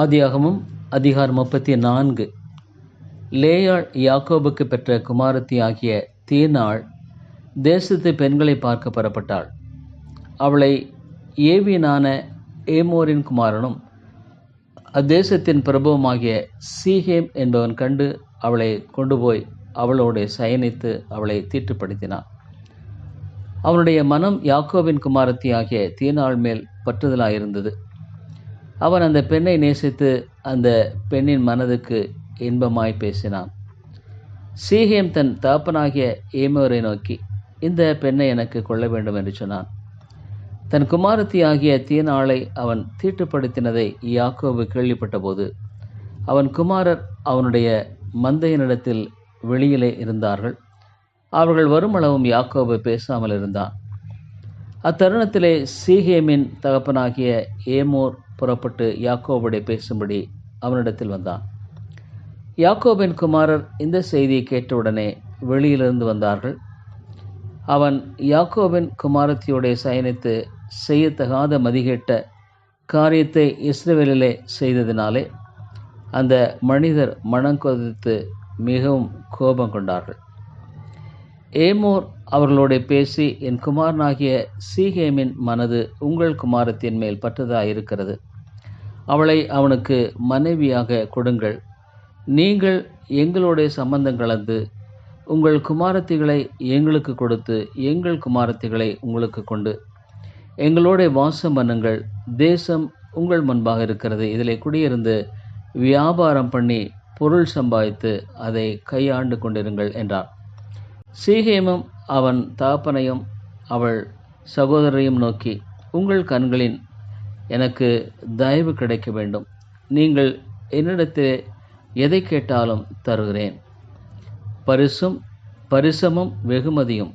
ஆதியாகமும் அதிகாரம் முப்பத்தி நான்கு. லேயாள் யாக்கோபுக்கு பெற்ற குமாரத்தி ஆகிய தீனாள் தேசத்து பெண்களை பார்க்க புறப்பட்டாள். அவளை ஏவியனான ஏமோரின் குமாரனும் அத்தேசத்தின் பிரபுவமாகிய சீஹேம் என்பவன் கண்டு அவளை கொண்டு போய் அவளோடு சயனித்து அவளை தீட்டுப்படுத்தினான். அவனுடைய மனம் யாக்கோவின் குமாரத்தி ஆகிய தீனாள் மேல் பற்றுதலாயிருந்தது. அவன் அந்த பெண்ணை நேசித்து அந்த பெண்ணின் மனதுக்கு இன்பமாய் பேசினான். சீஹேம் தன் தகப்பனாகிய ஏமோரை நோக்கி இந்த பெண்ணை எனக்கு கொள்ள வேண்டும் என்று சொன்னான். தன் குமாரத்தி ஆகிய தீனாளை அவன் தீட்டுப்படுத்தினதை யாக்கோபு கேள்விப்பட்டபோது அவன் குமாரர் அவனுடைய மந்தையனிடத்தில் வெளியிலே இருந்தார்கள். அவர்கள் வருமளவும் யாக்கோபு பேசாமல் இருந்தான். அத்தருணத்திலே சீஹேமின் தகப்பனாகிய ஏமோர் புறப்பட்டு யாக்கோபுடைய பேசும்படி அவனிடத்தில் வந்தான். யாக்கோபின் குமாரர் இந்த செய்தியை கேட்டவுடனே வெளியிலிருந்து வந்தார்கள். அவன் யாக்கோபின் குமாரத்தியோடைய சயனித்து செய்யத்தகாத மதிகேட்ட காரியத்தை இஸ்ரேவேலிலே செய்ததினாலே அந்த மனிதர் மனங்கொதித்து மிகவும் கோபம் கொண்டார்கள். ஏமோர் அவர்களோடு பேசி என் குமாரனாகிய சீகேமின் மனது உங்கள் குமாரத்தின் மேல் பட்டதாக இருக்கிறது அவளை அவனுக்கு மனைவியாக கொடுங்கள். நீங்கள் எங்களுடைய சம்பந்தம் கலந்து உங்கள் குமாரத்திகளை எங்களுக்கு கொடுத்து எங்கள் குமாரத்திகளை உங்களுக்கு கொண்டு எங்களோட வாசம் பண்ணுங்கள். தேசம் உங்கள் முன்பாக இருக்கிறது. இதில் குடியிருந்து வியாபாரம் பண்ணி பொருள் சம்பாதித்து அதை கையாண்டு கொண்டிருங்கள் என்றார். சீகேமும் அவன் தகப்பனையும் அவள் சகோதரையும் நோக்கி உங்கள் கண்களின் எனக்கு தயவு கிடைக்க வேண்டும். நீங்கள் என்னிடத்தில் எதை கேட்டாலும் தருகிறேன். பரிசும் பரிசமும் வெகுமதியும்.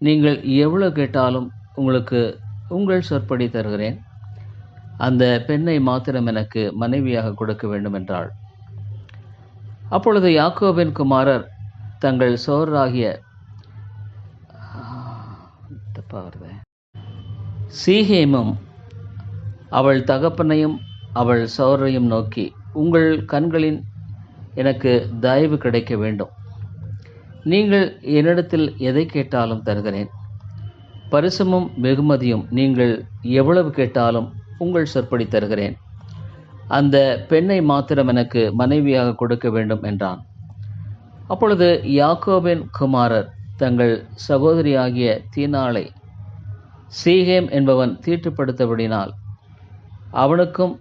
நீங்கள் எவ்வளோ கேட்டாலும் உங்களுக்கு உங்கள் சொற்படி தருகிறேன். அந்த பெண்ணை மாத்திரம் எனக்கு மனைவியாக கொடுக்க வேண்டும் என்றாள் அப்பொழுது யாக்கோபின் குமாரர் தங்கள் சோழராகிய தப்பா சீஹேமும் அவள் தகப்பனையும் அவள் சோரையும் நோக்கி உங்கள் கண்களின் எனக்கு தயவு கிடைக்க வேண்டும். நீங்கள் என்னிடத்தில் எதை கேட்டாலும் தருகிறேன். பரிசமும் வெகுமதியும் நீங்கள் எவ்வளவு கேட்டாலும் உங்கள் சொற்படி தருகிறேன். அந்த பெண்ணை மாத்திரம் எனக்கு மனைவியாக கொடுக்க வேண்டும் என்றான். அப்பொழுது யாக்கோபின் குமாரர் தங்கள் சகோதரியாகிய தீனாளை சீகேம் என்பவன் தீட்டுப்படுத்தபடினால் அவனுக்கும்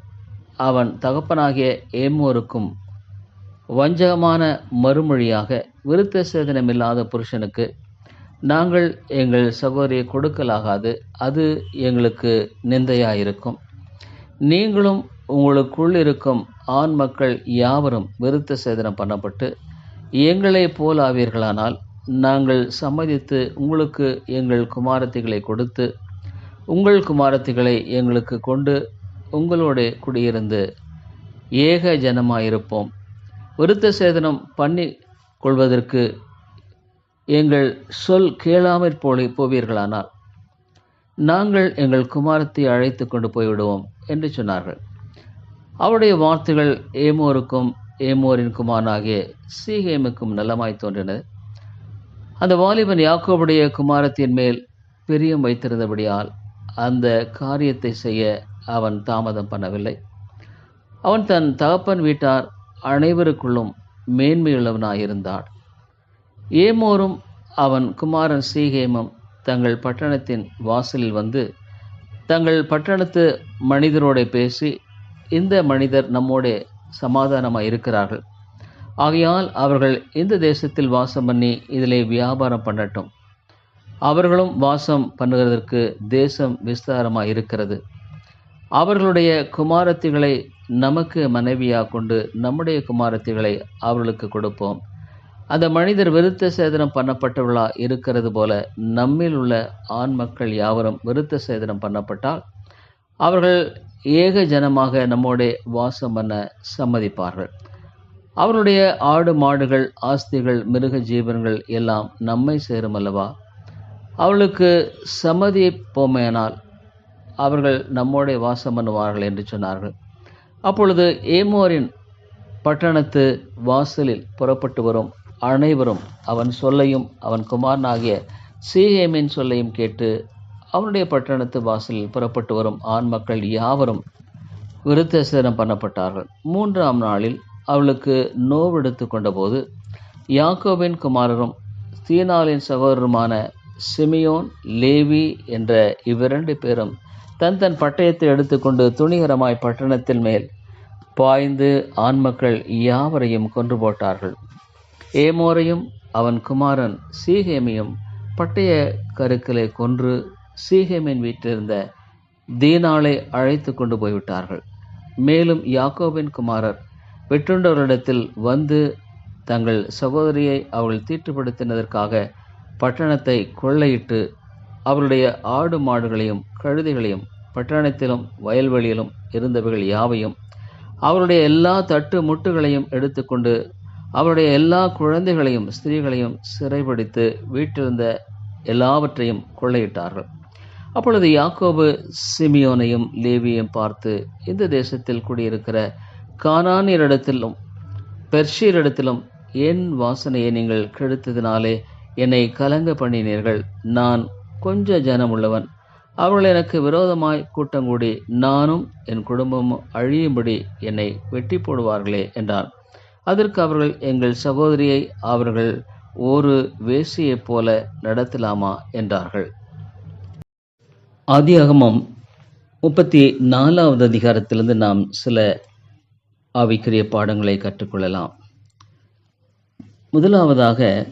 அவன் தகப்பனாகிய ஏமோருக்கும் வஞ்சகமான மறுமொழியாக விருத்த சேதனமில்லாத புருஷனுக்கு நாங்கள் எங்கள் சகோதரியை கொடுக்கலாகாது அது எங்களுக்கு நிந்தையாயிருக்கும். நீங்களும் உங்களுக்குள் இருக்கும் ஆண் மக்கள் யாவரும் விருத்த சேதனம் பண்ணப்பட்டு எங்களை போலாவீர்களானால் நாங்கள் சம்மதித்து உங்களுக்கு எங்கள் குமாரத்திகளை கொடுத்து உங்கள் குமாரத்திகளை எங்களுக்கு கொண்டு உங்களோடு குடியிருந்து ஏக ஜனமாயிருப்போம். விருத்த சேதனம் பண்ணி கொள்வதற்கு எங்கள் சொல் கேளாமற் போல போவீர்களானால் நாங்கள் எங்கள் குமாரத்தை அழைத்து கொண்டு போய்விடுவோம் என்று சொன்னார்கள். அவருடைய வார்த்தைகள் ஏமோருக்கும் ஏமோரின் குமாரனாகிய சீகேமுக்கும் நலமாய் தோன்றினது அந்த வாலிபன் யாக்கோவுடைய குமாரத்தின் மேல் பிரியம் வைத்திருந்தபடியால் அந்த காரியத்தை செய்ய அவன் தாமதம் பண்ணவில்லை. அவன் தன் தகப்பன் வீட்டார் அனைவருக்குள்ளும் மேன்மையுள்ளவனாயிருந்தான் ஏமோரும் அவன் குமாரன் சீகேமும் தங்கள் பட்டணத்தின் வாசலில் வந்து தங்கள் பட்டணத்து மனிதரோட பேசி இந்த மனிதர் நம்மோட சமாதானமாக இருக்கிறார்கள் ஆகையால் அவர்கள் இந்த தேசத்தில் வாசம் பண்ணி இதிலே வியாபாரம் பண்ணட்டும். அவர்களும் வாசம் பண்ணுகிறதற்கு தேசம் விஸ்தாரமாக இருக்கிறது அவர்களுடைய குமாரத்திகளை நமக்கு மனைவியாக கொண்டு நம்முடைய குமாரத்திகளை அவர்களுக்கு கொடுப்போம். அந்த மனிதர் விருத்த சேதனம் பண்ணப்பட்டவர்களா இருக்கிறது போல நம்மில் உள்ள ஆண் மக்கள் யாவரும் விருத்த சேதனம் பண்ணப்பட்டால் அவர்கள் ஏக ஜனமாக நம்மோட வாசம் பண்ண சம்மதிப்பார்கள். அவருடைய ஆடு மாடுகள் ஆஸ்திகள் மிருக ஜீவன்கள் எல்லாம் நம்மை சேரும் அல்லவா? அவளுக்கு சம்மதி போமையானால் அவர்கள் நம்மோடே வாசம் பண்ணுவார்கள் என்று சொன்னார்கள். அப்பொழுது ஏமோரின் பட்டணத்து வாசலில் புறப்பட்டு வரும் அனைவரும் அவன் சொல்லையும் அவன் குமாரனாகிய சீஹேமின் சொல்லையும் கேட்டு அவனுடைய பட்டணத்து வாசலில் புறப்பட்டு வரும் ஆண் மக்கள் யாவரும் விருத்தசேதனம் பண்ணப்பட்டார்கள். மூன்றாம் நாளில் அவளுக்கு நோவெடுத்து கொண்டபோது யாக்கோபின் குமாரரும் தீனாலின் சகோதரருமான சிமியோன் லேவி என்ற இவ்விரண்டு பேரும் தன் தன் பட்டயத்தை எடுத்துக்கொண்டு துணிகரமாய் பட்டணத்தின் மேல் பாய்ந்து ஆண்மக்கள் யாவரையும் கொன்று போட்டார்கள். ஏமோரையும் அவன் குமாரன் சீகேமியும் பட்டய கருக்களை கொன்று சீகேமின் வீட்டிலிருந்த தீனாளை அழைத்து கொண்டு போய்விட்டார்கள். மேலும் யாக்கோபின் குமாரர் வெற்றுண்டவர்களிடத்தில் வந்து தங்கள் சகோதரியை அவள் தீட்டுப்படுத்தினதற்காக பட்டணத்தை கொள்ளையிட்டு அவருடைய ஆடு மாடுகளையும் கழுதைகளையும் பட்டணத்திலும் வயல்வெளியிலும் இருந்தவைகள் யாவையும் அவருடைய எல்லா தட்டு முட்டுகளையும் எடுத்துக்கொண்டு அவருடைய எல்லா குழந்தைகளையும் ஸ்திரீகளையும் சிறைபிடித்து வீட்டிலிருந்த எல்லாவற்றையும் கொள்ளையிட்டார்கள். அப்பொழுது யாக்கோபு சிமியோனையும் லேவியையும் பார்த்து இந்த தேசத்தில் குடியிருக்கிற கானானியரிடத்திலும் பெர்ஷியரிடத்திலும் என் வாசனையை நீங்கள் கெடுத்ததினாலே என்னை கலங்க பண்ணினீர்கள். நான் கொஞ்ச ஜனமுள்ளவன். அவர்கள் எனக்கு விரோதமாய் கூட்டம் கூடி நானும் என் குடும்பமும் அழியும்படி என்னை வெட்டி போடுவார்களே என்றான். அதற்கு அவர்கள் எங்கள் சகோதரியை அவர்கள் ஒரு வேசியைப் போல நடத்தலாமா? என்றார்கள். ஆதியாகமம் முப்பத்தி நாலாவது அதிகாரத்திலிருந்து நாம் சில ஆவிக்குரிய பாடங்களை கற்றுக்கொள்ளலாம். முதலாவதாக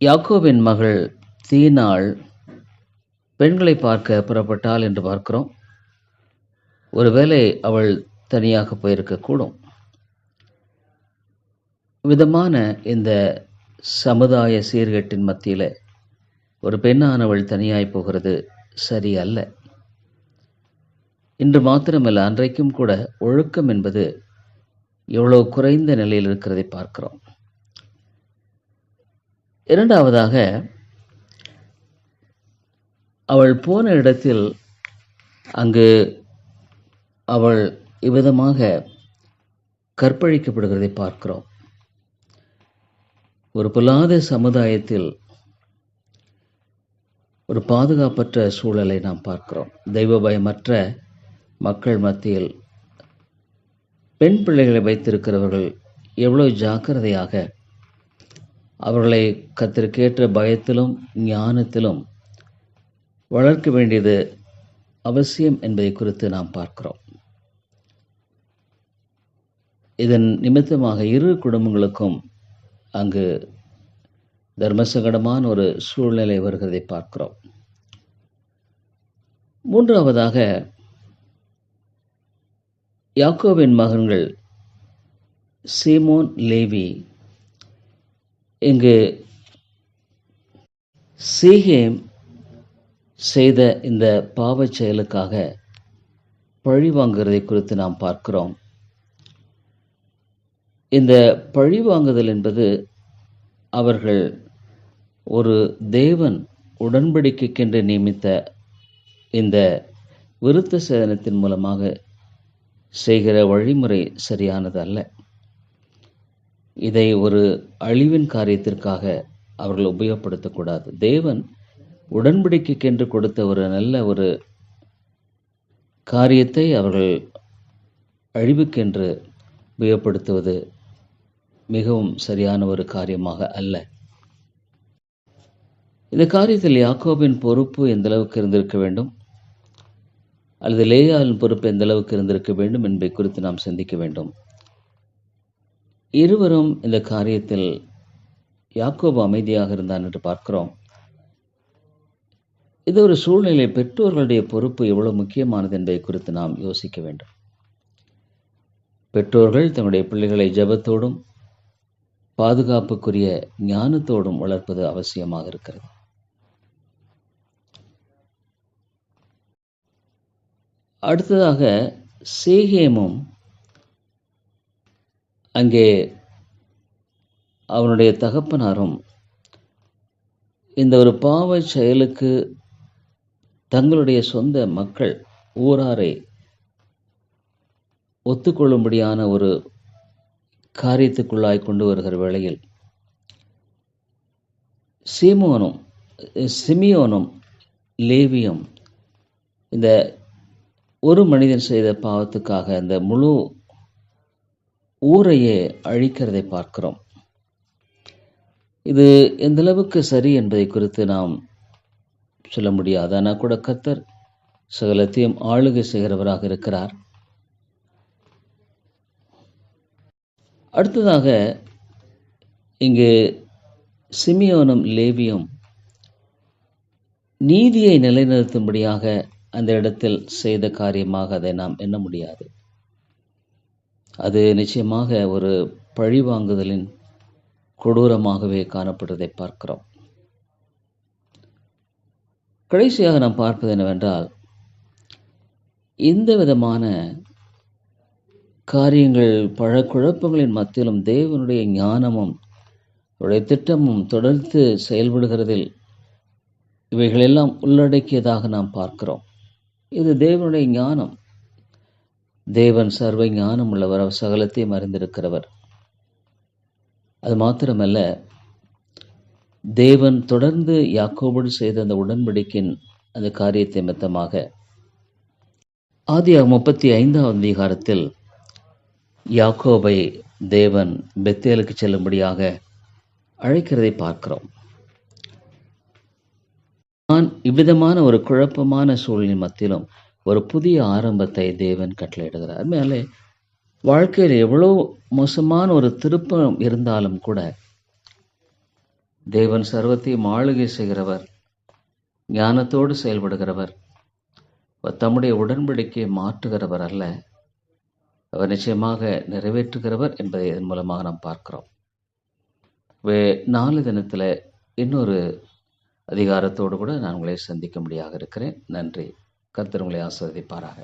யாக்கோவின் மகள் தீனாள் பெண்களை பார்க்க புறப்பட்டாள் என்று பார்க்கிறோம். ஒருவேளை அவள் தனியாக போயிருக்கக்கூடும் விதமான இந்த சமுதாய சீர்கேட்டின் மத்தியில் ஒரு பெண்ணானவள் தனியாய் போகிறது சரி அல்ல. இன்று மாத்திரமல்ல அன்றைக்கும் கூட ஒழுக்கம் என்பது எவ்வளோ குறைந்த நிலையில் இருக்கிறதை பார்க்கிறோம். இரண்டாவதாக அவள் போன இடத்தில் அங்கு அவள் இவ்விதமாக கற்பழிக்கப்படுகிறதை பார்க்கிறோம். ஒரு பொல்லாத சமுதாயத்தில் ஒரு பாதுகாப்பற்ற சூழலை நாம் பார்க்கிறோம். தெய்வ பயமற்ற மக்கள் மத்தியில் பெண் பிள்ளைகளை வைத்திருக்கிறவர்கள் எவ்வளவு ஜாக்கிரதையாக அவர்களை கத்திற்கேற்ற பயத்திலும் ஞானத்திலும் வளர்க்க வேண்டியது அவசியம் என்பதை குறித்து நாம் பார்க்கிறோம். இதன் நிமித்தமாக இரு குடும்பங்களுக்கும் அங்கு தர்மசங்கடமான ஒரு சூழ்நிலை வருகிறதை பார்க்கிறோம். மூன்றாவதாக யாக்கோவின் மகன்கள் சீமோன் லேவி இங்கு சீகேம் செய்த இந்த பாவச் செயலுக்காக பழி வாங்குறதை குறித்து நாம் பார்க்கிறோம். இந்த பழி வாங்குதல் என்பது அவர்கள் ஒரு தேவன் உடன்படிக்கைக்கென்று நியமித்த இந்த விருத்த சேதனத்தின் மூலமாக செய்கிற வழிமுறை சரியானது அல்ல இதை ஒரு அழிவின் காரியத்திற்காக அவர்கள் உபயோகப்படுத்தக்கூடாது. தேவன் உடன்படிக்கைக்கென்று கொடுத்த ஒரு நல்ல ஒரு காரியத்தை அவர்கள் அழிவுக்கென்று உபயோகப்படுத்துவது மிகவும் சரியான ஒரு காரியமாக அல்ல. இந்த காரியத்தில் யாக்கோபின் பொறுப்பு எந்த அளவுக்கு இருந்திருக்க வேண்டும்? அல்லது லேயாவின் பொறுப்பு எந்த அளவுக்கு இருந்திருக்க வேண்டும் என்பதை குறித்து நாம் சிந்திக்க வேண்டும். இருவரும் இந்த காரியத்தில் யாக்கோபு அமைதியாக இருந்தான் என்று பார்க்கிறோம். இது ஒரு சூழ்நிலை பெற்றோர்களுடைய பொறுப்பு எவ்வளவு முக்கியமானது என்பதை குறித்து நாம் யோசிக்க வேண்டும். பெற்றோர்கள் தன்னுடைய பிள்ளைகளை ஜெபத்தோடும் பாதுகாப்புக்குரிய ஞானத்தோடும் வளர்ப்பது அவசியமாக இருக்கிறது. அடுத்ததாக சேகேமும் அங்கே அவனுடைய தகப்பனாரும் இந்த ஒரு பாவ செயலுக்கு தங்களுடைய சொந்த மக்கள் ஊராரை ஒத்துக்கொள்ளும்படியான ஒரு காரியத்துக்குள்ளாய் கொண்டு வருகிற வேளையில் சீமோனும் சிமியோனும் லேவியும் இந்த ஒரு மனிதன் செய்த பாவத்துக்காக இந்த முழு ஊரையே அழிக்கிறதை பார்க்கிறோம். இது எந்த அளவுக்கு சரி என்பதை குறித்து நாம் சொல்ல முடியாது. ஆனால் கூட கர்த்தர் சகலத்தையும் ஆளுகை செய்கிறவராக இருக்கிறார். அடுத்ததாக இங்கு சிமியோனும் லேவியும் நீதியை நிலைநிறுத்தும்படியாக அந்த இடத்தில் செய்த காரியமாக அதை நாம் எண்ண முடியாது. அது நிச்சயமாக ஒரு பழிவாங்குதலின் கொடூரமாகவே காணப்படுவதை பார்க்கிறோம். கடைசியாக நாம் பார்ப்பது என்னவென்றால் இந்த விதமான காரியங்கள் பல குழப்பங்களின் மத்தியிலும் தேவனுடைய ஞானமும் அவருடைய திட்டமும் தொடர்ந்து செயல்படுகிறதில் இவைகளெல்லாம் உள்ளடக்கியதாக நாம் பார்க்கிறோம். இது தேவனுடைய ஞானம். தேவன் சர்வ ஞானம் உள்ளவர் அவர் சகலத்தையும் அறிந்திருக்கிறவர். அது மாத்திரமல்ல தேவன் தொடர்ந்து யாக்கோபோடு செய்த அந்த உடன்படிக்கையின் அந்த காரியத்தை மெத்தமாக ஆதி முப்பத்தி ஐந்தாவது அதிகாரத்தில் யாக்கோபை தேவன் பெத்தேலுக்கு செல்லும்படியாக அழைக்கிறதை பார்க்கிறோம். நான் இவ்விதமான ஒரு குழப்பமான சூழ்நிலை மத்தியிலும் ஒரு புதிய ஆரம்பத்தை தேவன் கட்டளையிடுகிறார். மேலே வாழ்க்கையில் எவ்வளோ மோசமான ஒரு திருப்பம் இருந்தாலும் கூட தேவன் சர்வத்தையும் ஆளுகை செய்கிறவர் ஞானத்தோடு செயல்படுகிறவர் தம்முடைய உடன்படிக்கையை மாற்றுகிறவர் அல்ல. அவர் நிச்சயமாக நிறைவேற்றுகிறவர் என்பதை இதன் மூலமாக நாம் பார்க்கிறோம். வே நாலு தினத்தில் இன்னொரு அதிகாரத்தோடு கூட நான் உங்களை சந்திக்க முடியாக இருக்கிறேன். நன்றி. கர்த்தர் உங்களை ஆஸ்வதிப்பாராக